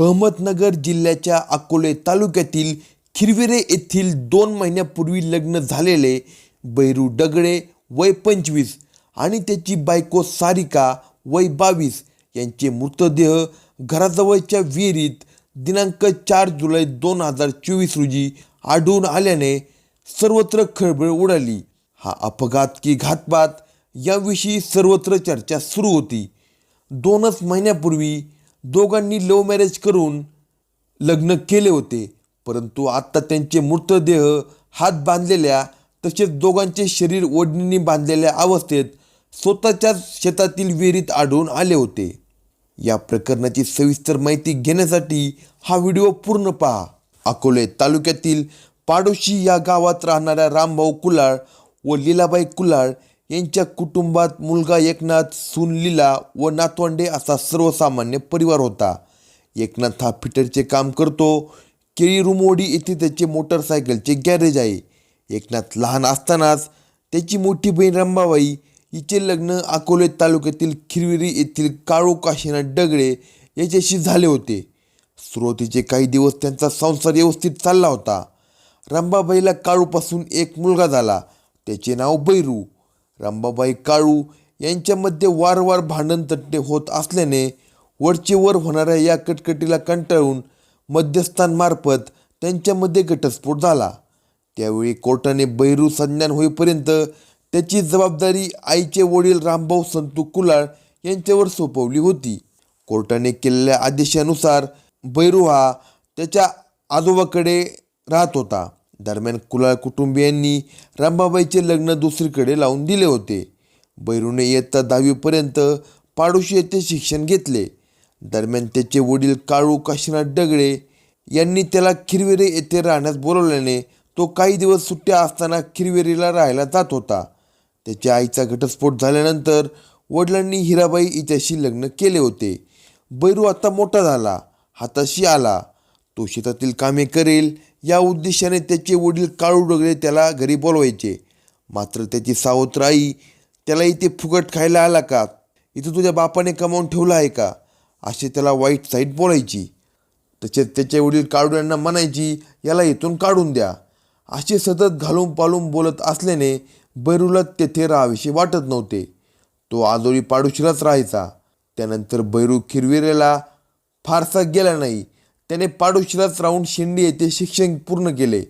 अहमदनगर जिल्ह्याच्या अकोले तालुक्यातील खिरविरे येथील दोन महिन्यापूर्वी लग्न झालेले बैरू डगडे वय पंचवीस आणि त्याची बायको सारिका वय बावीस यांचे मृतदेह घराजवळच्या विहिरीत दिनांक चार जुलै दोन हजार चोवीस रोजी आढळून आल्याने सर्वत्र खळबळ उडाली. हा अपघात की घातपात याविषयी सर्वत्र चर्चा सुरू होती. दोनच महिन्यापूर्वी दोघांनी लव्ह मॅरेज करून लग्न केले होते. परंतु आत्ता त्यांचे मृतदेह हात बांधलेल्या तसेच दोघांचे शरीर ओढणीने बांधलेल्या अवस्थेत स्वतःच्याच शेतातील विहिरीत आढळून आले होते. या प्रकरणाची सविस्तर माहिती घेण्यासाठी हा व्हिडिओ पूर्ण पहा. अकोले तालुक्यातील पाडोशी या गावात राहणाऱ्या रामभाऊ कुलाळ व लीलाबाई कुलाळ यांच्या कुटुंबात मुलगा एकनाथ सून लीला व नातवंडे असा सर्वसामान्य परिवार होता. एकनाथ हा फिटरचे काम करतो. केळी रुमोडी येथे त्याचे मोटरसायकलचे गॅरेज आहे. एकनाथ लहान असतानाच त्याची मोठी बहीण रंबाबाई हिचे लग्न अकोले तालुक्यातील खिरविरी येथील काळू काशीनाथ डगळे याच्याशी झाले होते. सुरुवातीचे काही दिवस त्यांचा संसार व्यवस्थित चालला होता. रंबाबाईला काळूपासून एक मुलगा झाला. त्याचे नाव बैरू. रंबाबाई काळू यांच्यामध्ये वारंवार भांडणतट्टे होत असल्याने वरचे वर होणाऱ्या या कटकटीला कंटाळून मध्यस्थांमार्फत त्यांच्यामध्ये घटस्फोट झाला. त्यावेळी कोर्टाने बैरू संज्ञान होईपर्यंत त्याची जबाबदारी आईचे वडील रामभाऊ संतू कुलाळ यांच्यावर सोपवली होती. कोर्टाने केलेल्या आदेशानुसार बैरू हा त्याच्या आजोबाकडे राहत होता. दरम्यान कुलाळ कुटुंबियांनी रंभाबाईचे लग्न दुसरीकडे लावून दिले होते. बैरूने इयत्ता दहावीपर्यंत पाडोशी येथे शिक्षण घेतले. दरम्यान त्याचे वडील काळू काशीनाथ डगडे यांनी त्याला खिरवेरे येथे राहण्यास बोलवल्याने तो काही दिवस सुट्ट्या असताना खिरवेरीला राहायला जात होता. त्याच्या आईचा घटस्फोट झाल्यानंतर वडिलांनी हिराबाई हिच्याशी लग्न केले होते. बैरू आता मोठा झाला हाताशी आला. तो शेतातील कामे करेल या उद्देशाने त्याचे वडील काळू डगळे त्याला घरी बोलवायचे. मात्र त्याची सावत्र आई त्याला इथे फुकट खायला आला का? इथं तुझ्या बापाने कमावून ठेवला आहे का? असे त्याला वाईट साईट बोलायची. तसेच त्याचे वडील काळूड्यांना म्हणायची याला इथून काढून द्या. असे सतत घालून पालून बोलत असल्याने बैरूला तेथे राहाविषयी वाटत नव्हते. तो आजोळी पाडोशीलाच राहायचा. त्यानंतर बैरू खिरविरेला फारसा गेला नाही. त्याने पाडोशीलाच राहून शेंडी येथे शिक्षण पूर्ण केले.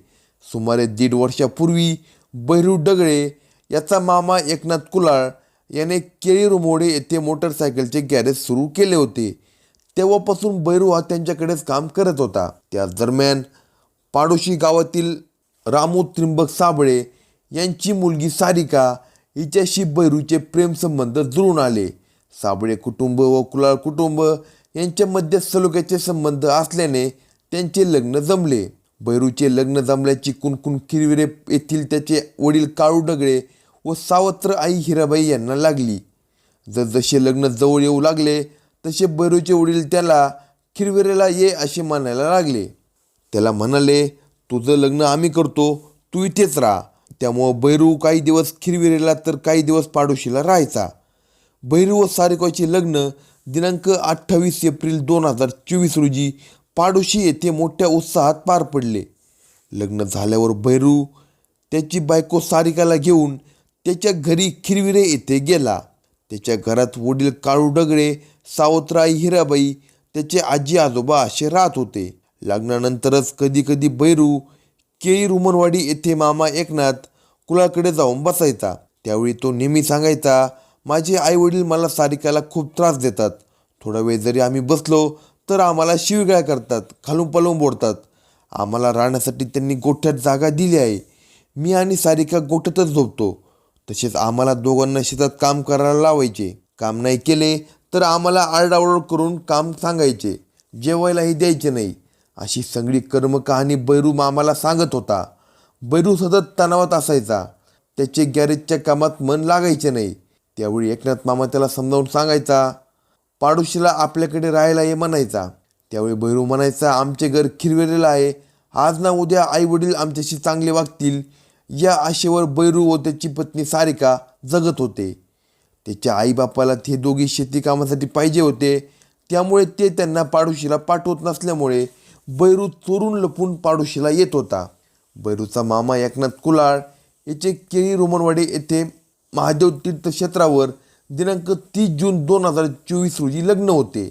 सुमारे दीड वर्षापूर्वी बैरू डगळे याचा मामा एकनाथ कुलाळ याने केळी रुमोडे येथे मोटरसायकलचे गॅरेज सुरू केले होते. तेव्हापासून बैरू हा त्यांच्याकडेच काम करत होता. त्या दरम्यान पाडोशी गावातील रामू त्रिंबक साबळे यांची मुलगी सारिका हिच्याशी बैरूचे प्रेमसंबंध जुळून आले. साबळे कुटुंब व कुलाळ कुटुंब यांच्यामध्ये सलोख्याचे संबंध असल्याने त्यांचे लग्न जमले. बैरूचे लग्न जमल्याची कुणकुण खिरविरे येथील त्याचे वडील काळू डगळे व सावत्र आई हिराबाई यांना लागली. जसजसे लग्न जवळ येऊ लागले तसे बैरूचे वडील त्याला खिरविरेला ये असे म्हणायला लागले. त्याला म्हणाले तुझं लग्न आम्ही करतो तू इथेच राहा. त्यामुळं बैरू काही दिवस खिरविरेला तर काही दिवस पाडोशीला राहायचा. बैरू व सारिकाचे लग्न दिनांक अठ्ठावीस एप्रिल दोन हजार चोवीस रोजी पाडोशी येथे मोठ्या उत्साहात पार पडले. लग्न झाल्यावर बैरू त्याची बायको सारिकाला घेऊन त्याच्या घरी खिरविरे येथे गेला. त्याच्या घरात वडील काळू डगळे सावत्राई हिराबाई त्याचे आजी आजोबा असे राहत होते. लग्नानंतरच कधी कधी बैरू केळी रुमनवाडी येथे मामा एकनाथ कुळाकडे जाऊन बसायचा. त्यावेळी तो नेहमी सांगायचा माझे आई वडील मला सारिकाला खूप त्रास देतात. थोडा वेळ जरी आम्ही बसलो तर आम्हाला शिवगाळ करतात खालून पालून बोडतात. आम्हाला राहण्यासाठी त्यांनी गोठ्यात जागा दिली आहे. मी आणि सारिका गोठ्यातच झोपतो. तसेच आम्हाला दोघांना शेतात काम करायला लावायचे. काम नाही केले तर आम्हाला आरडाओरड करून काम सांगायचे. जेवायलाही द्यायचे नाही. अशी सगळी कर्मकहाणी बैरू मामाला सांगत होता. बैरू सतत तणावात असायचा. त्याचे गॅरेजच्या कामात मन लागायचे नाही. त्यावेळी एकनाथ मामा त्याला समजावून सांगायचा पाडोशीला आपल्याकडे राहायला ये म्हणायचा. त्यावेळी भैरू म्हणायचा आमचे घर खिरवेलेलं आहे. आज ना उद्या आई वडील आमच्याशी चांगले वागतील. या आशेवर बैरू व त्याची पत्नी सारिका जगत होते. त्याच्या आईबापाला ते दोघी शेती कामासाठी पाहिजे होते. त्यामुळे ते त्यांना पाडोशीला पाठवत नसल्यामुळे बैरू चोरून लपून पाडोशीला येत होता. बैरूचा मामा एकनाथ कुलाळ याचे केळी रोमनवाडी येथे महादेव तीर्थक्षेत्रावर दिनांक तीस जून दोन हजार चोवीस रोजी लग्न होते.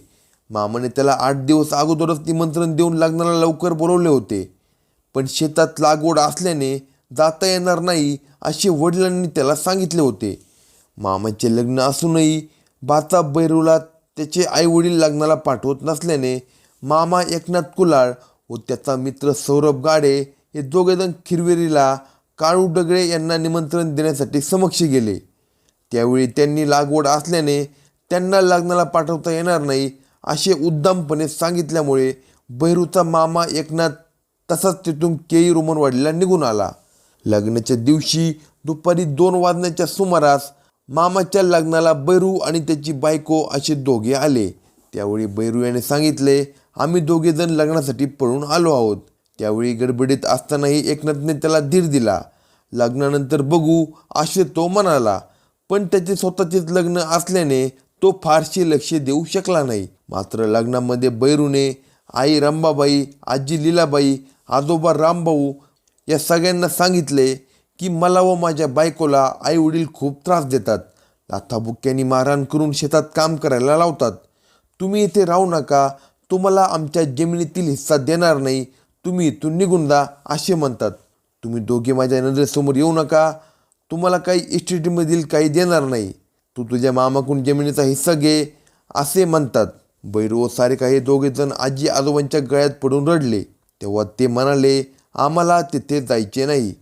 मामाने त्याला आठ दिवस अगोदरच निमंत्रण देऊन लग्नाला लवकर बोलवले होते. पण शेतात लागवड असल्याने जाता येणार नाही असे वडिलांनी त्याला सांगितले होते. मामाचे लग्न असूनही बाचा बैरूला त्याचे आईवडील लग्नाला पाठवत नसल्याने मामा एकनाथ कुलाळ व त्याचा मित्र सौरभ गाडे हे दोघेजण खिरवेरीला काळू डगळे यांना निमंत्रण देण्यासाठी समक्ष गेले. त्यावेळी त्यांनी लागवड असल्याने त्यांना लग्नाला पाठवता येणार नाही असे उद्दामपणे सांगितल्यामुळे बैरूचा मामा एकनाथ तसाच तिथून केई रोमनवाडीला निघून आला. लग्नाच्या दिवशी दुपारी दोन वाजण्याच्या सुमारास मामाच्या लग्नाला बैरू आणि त्याची बायको असे दोघे आले. त्यावेळी बैरू याने सांगितले आम्ही दोघेजण लग्नासाठी पळून आलो आहोत. त्यावेळी गडबडीत असतानाही एकनाथने त्याला धीर दिला. लग्नानंतर बघू असे तो म्हणाला पण त्याचे स्वतःचेच लग्न असल्याने तो फारसे लक्ष देऊ शकला नाही. मात्र लग्नामध्ये बैरूने आई रंबाबाई आजी लीलाबाई आजोबा रामभाऊ या सगळ्यांना सांगितले की मला व माझ्या बायकोला आई वडील खूप त्रास देतात. लाथाबुक्क्यांनी मारहाण करून शेतात काम करायला लावतात. तुम्ही इथे राहू नका. तुम्हाला आमच्या जमिनीतील हिस्सा देणार नाही. तुम्ही इथून निघून जा असे म्हणतात. तुम्ही दोघे माझ्या नजरेसमोर येऊ नका. तुम्हाला काही इस्टेटीमधील काही देणार नाही. तू तुझ्या मामाकडून जमिनीचा हिस्सा घे असे म्हणतात. बैरू व सारे काही दोघेजण आजी आजोबांच्या गळ्यात पडून रडले. तेव्हा ते म्हणाले आम्हाला तिथे जायचे नाही.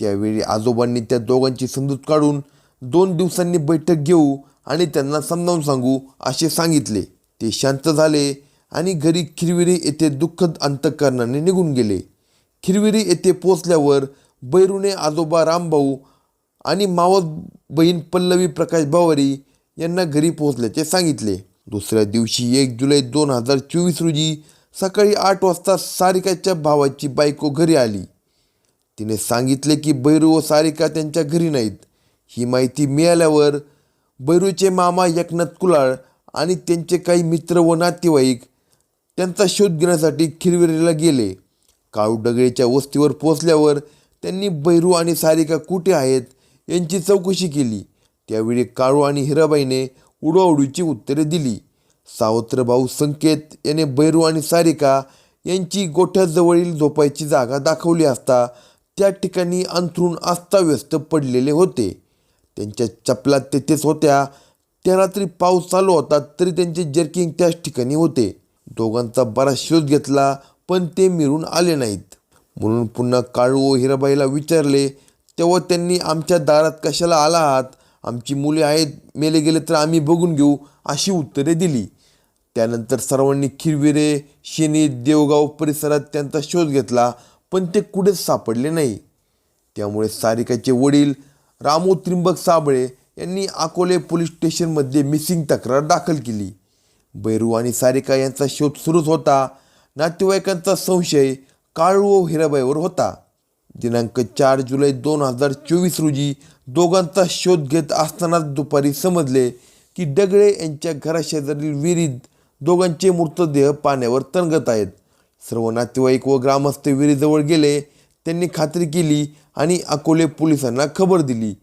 त्यावेळी आजोबांनी त्या दोघांची समजूत काढून दोन दिवसांनी बैठक घेऊ आणि त्यांना समजावून सांगू असे सांगितले. ते शांत झाले. आणि घरी खिरविरी येथे दुःखद अंतकरणाने निघून गेले. खिरविरी येथे पोचल्यावर बैरूने आजोबा रामभाऊ आणि मावस बहीण पल्लवी प्रकाश बावरी यांना घरी पोहोचल्याचे सांगितले. दुसऱ्या दिवशी एक जुलै दोन हजार चोवीस रोजी सकाळी आठ वाजता सारिकाच्या भावाची बायको घरी आली. तिने सांगितले की बैरू व सारिका त्यांच्या घरी नाहीत. ही माहिती मिळाल्यावर बैरूचे मामा एकनाथ कुलाळ आणि त्यांचे काही मित्र व नातेवाईक त्यांचा शोध घेण्यासाठी खिरविरीला गेले. काळू डगळेच्या वस्तीवर पोचल्यावर त्यांनी बैरू आणि सारिका कुठे आहेत यांची चौकशी केली. त्यावेळी काळू आणि हिराबाईने उडवाउडीची उत्तरे दिली. सावत्र भाऊ संकेत याने बैरू आणि सारिका यांची गोठ्याजवळील झोपायची जागा दाखवली असता त्या ठिकाणी अंथरूण अस्ताव्यस्त पडलेले होते. त्यांच्या चपला तेथेच होत्या. त्या रात्री पाऊस चालू होता तरी त्यांचे जर्किंग त्याच ठिकाणी होते. दोघांचा बराच शोध घेतला पण ते मिळून आले नाहीत. म्हणून पुन्हा काळू व हिराबाईला विचारले तेव्हा त्यांनी आमच्या दारात कशाला आला आहात? आमची मुले आहेत मेले गेले तर आम्ही बघून घेऊ अशी उत्तरे दिली. त्यानंतर सर्वांनी खिरविरे शेनी देवगाव परिसरात त्यांचा शोध घेतला पण ते कुठेच सापडले नाही. त्यामुळे सारिकाचे वडील रामू त्रिंबक साबळे यांनी अकोले पोलीस स्टेशनमध्ये मिसिंग तक्रार दाखल केली. बैरू आणि सारिका यांचा शोध सुरूच होता. नातेवाईकांचा संशय काळू व हिराबाईवर होता. दिनांक चार जुलै दोन हजार चोवीस रोजी दोघांचा शोध घेत असतानाच दुपारी समजले की डगळे यांच्या घराशेजारील विहिरीत दोघांचे मृतदेह पाण्यावर तणगत आहेत. सर्व नातेवाईक व ग्रामस्थ विहिरीजवळ गेले त्यांनी खात्री केली आणि अकोले पोलिसांना खबर दिली.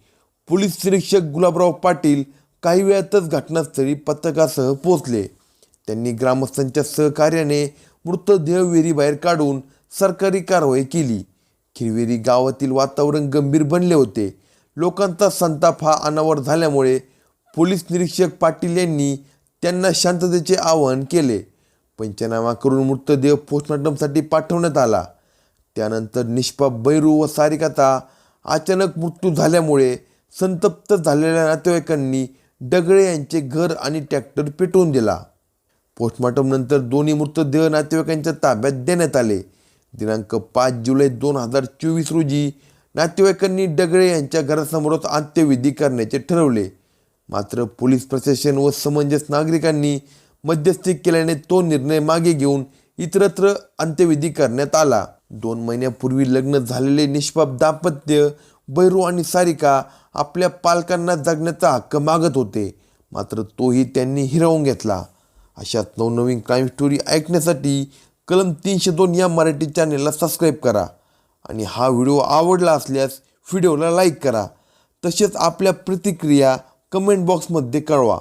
पोलीस निरीक्षक गुलाबराव पाटील काही वेळातच घटनास्थळी पथकासह पोचले त्यांनी ग्रामस्थांच्या सहकार्याने मृतदेह विहिरीबाहेर काढून सरकारी कारवाई केली. खिरवेरी गावातील वातावरण गंभीर बनले होते. लोकांचा संताप हा अनावर झाल्यामुळे पोलीस निरीक्षक पाटील यांनी त्यांना शांततेचे आवाहन केले. पंचनामा करून मृतदेह पोस्टमॉर्टमसाठी पाठवण्यात आला. त्यानंतर निष्पाप बैरू व सारिकाचा अचानक मृत्यू झाल्यामुळे संतप्त झालेल्या नातेवाईकांनी डगळे यांचे घर आणि ट्रॅक्टर पेटवून दिला. पोस्टमॉर्टमनंतर दोन्ही मृतदेह नातेवाईकांच्या ताब्यात देण्यात आले. दिनांक पाच जुलै दोन हजार चोवीस रोजी नातेवाईकांनी डगळे यांच्या घरासमोरच अंत्यविधी करण्याचे ठरवले. मात्र पोलीस प्रशासन व समंजस नागरिकांनी मध्यस्थी केल्याने तो निर्णय मागे घेऊन इतरत्र अंत्यविधी करण्यात आला. दोन महिन्यापूर्वी लग्न झालेले निष्पाप दाम्पत्य बैरू आणि सारिका आपल्या पालकांना जगण्याचा हक्क मागत होते. मात्र तोही त्यांनी हिरावून घेतला. अशाच नवनवीन क्राईम स्टोरी ऐकण्यासाठी कलम तीनशे दोन या मराठी चॅनेलला सबस्क्राईब करा. आणि हा व्हिडिओ आवडला असल्यास व्हिडिओला लाईक करा. तसेच आपल्या प्रतिक्रिया कमेंट बॉक्समध्ये कळवा.